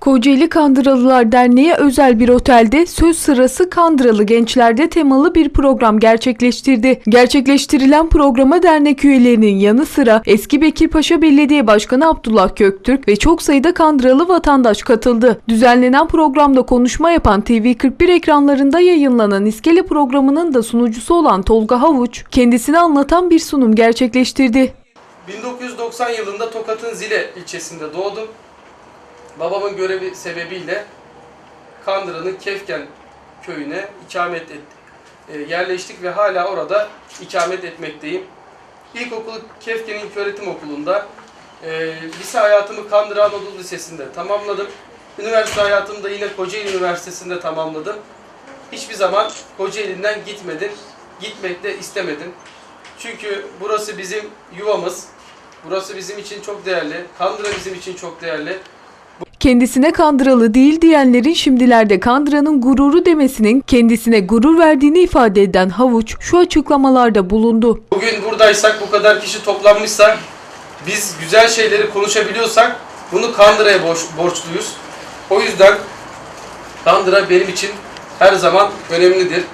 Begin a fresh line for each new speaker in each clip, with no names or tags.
Kocaeli Kandıralılar Derneği özel bir otelde söz sırası Kandıralı gençlerde temalı bir program gerçekleştirdi. Gerçekleştirilen programa dernek üyelerinin yanı sıra eski Bekirpaşa Belediye Başkanı Abdullah Köktürk ve çok sayıda Kandıralı vatandaş katıldı. Düzenlenen programda konuşma yapan TV41 ekranlarında yayınlanan İskele programının da sunucusu olan Tolga Havuç, kendisini anlatan bir sunum gerçekleştirdi.
1990 yılında Tokat'ın Zile ilçesinde doğdum. Babamın görevi sebebiyle Kandıra'nın Kefken köyüne ikamet et, e, yerleştik ve hala orada ikamet etmekteyim. İlkokulu Kefken İlköğretim Okulu'nda, e, lise hayatımı Kandıra Anadolu Lisesi'nde tamamladım. Üniversite hayatımı da yine Kocaeli Üniversitesi'nde tamamladım. Hiçbir zaman Kocaeli'nden gitmedim, gitmek de istemedim. Çünkü burası bizim yuvamız. Burası bizim için çok değerli. Kandıra bizim için çok değerli.
Kendisine kandıralı değil diyenlerin şimdilerde kandıranın gururu demesinin kendisine gurur verdiğini ifade eden Havuç şu açıklamalarda bulundu.
Bugün buradaysak, bu kadar kişi toplanmışsak, biz güzel şeyleri konuşabiliyorsak bunu Kandıra'ya borç, borçluyuz. O yüzden Kandıra benim için her zaman önemlidir.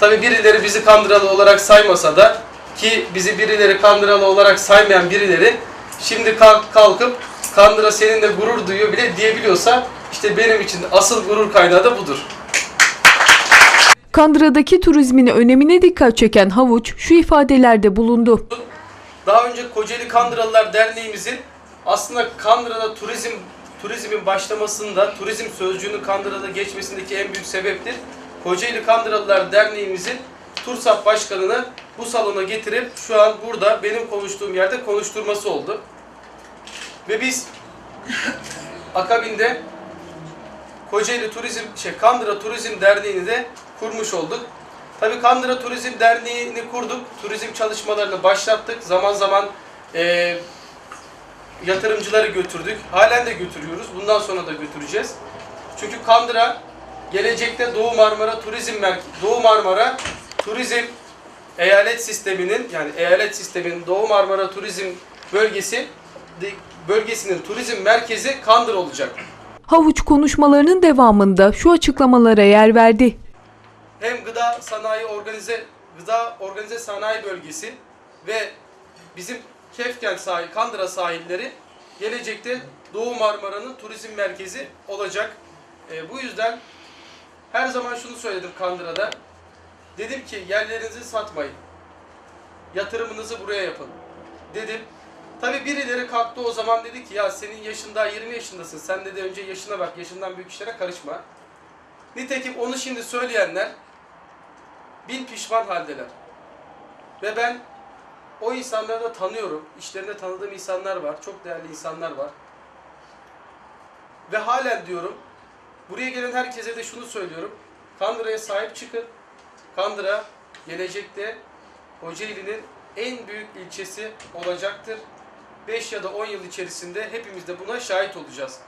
Tabi birileri bizi Kandıralı olarak saymasa da ki bizi birileri Kandıralı olarak saymayan birileri şimdi kalk- kalkıp Kandıra seninle gurur duyuyor bile diyebiliyorsa işte benim için asıl gurur kaynağı da budur.
Kandıra'daki turizmin önemine dikkat çeken Havuç şu ifadelerde bulundu.
Daha önce Kocaeli Kandıralılar Derneğimizin aslında Kandıra'da turizm turizmin başlamasında, turizm sözcüğünün Kandıra'da geçmesindeki en büyük sebeptir. Kocaeli Kandıralılar Derneğimizin TURSAP Başkanı'nı bu salona getirip şu an burada benim konuştuğum yerde konuşturması oldu. Ve biz akabinde Kocaeli Turizm, şey Kandıra Turizm Derneği'ni de kurmuş olduk. Tabii Kandıra Turizm Derneği'ni kurduk. Turizm çalışmalarını başlattık. Zaman zaman eee, yatırımcıları götürdük. Halen de götürüyoruz. Bundan sonra da götüreceğiz. Çünkü Kandıra gelecekte Doğu Marmara Turizm Merkezi, Doğu Marmara Turizm eyalet sisteminin yani eyalet sisteminin Doğu Marmara Turizm bölgesi bölgesinin turizm merkezi Kandır olacak.
Havuç konuşmalarının devamında şu açıklamalara yer verdi.
hem gıda sanayi organize gıda organize sanayi bölgesi ve bizim Kefkent sahil, Kandıra sahilleri gelecekte Doğu Marmara'nın turizm merkezi olacak. E, bu yüzden her zaman şunu söyledim Kandıra'da. Dedim ki yerlerinizi satmayın. Yatırımınızı buraya yapın. Dedim. Tabi birileri kalktı o zaman dedi ki ya senin yaşın daha 20 yaşındasın. Sen dedi önce yaşına bak. Yaşından büyük işlere karışma. Nitekim onu şimdi söyleyenler bin pişman haldeler. Ve ben o insanları da tanıyorum. İşlerinde tanıdığım insanlar var. Çok değerli insanlar var. Ve halen diyorum, buraya gelen herkese de şunu söylüyorum. Kandıra'ya sahip çıkın. Kandıra gelecekte Kocaeli'nin en büyük ilçesi olacaktır. 5 ya da 10 yıl içerisinde hepimiz de buna şahit olacağız.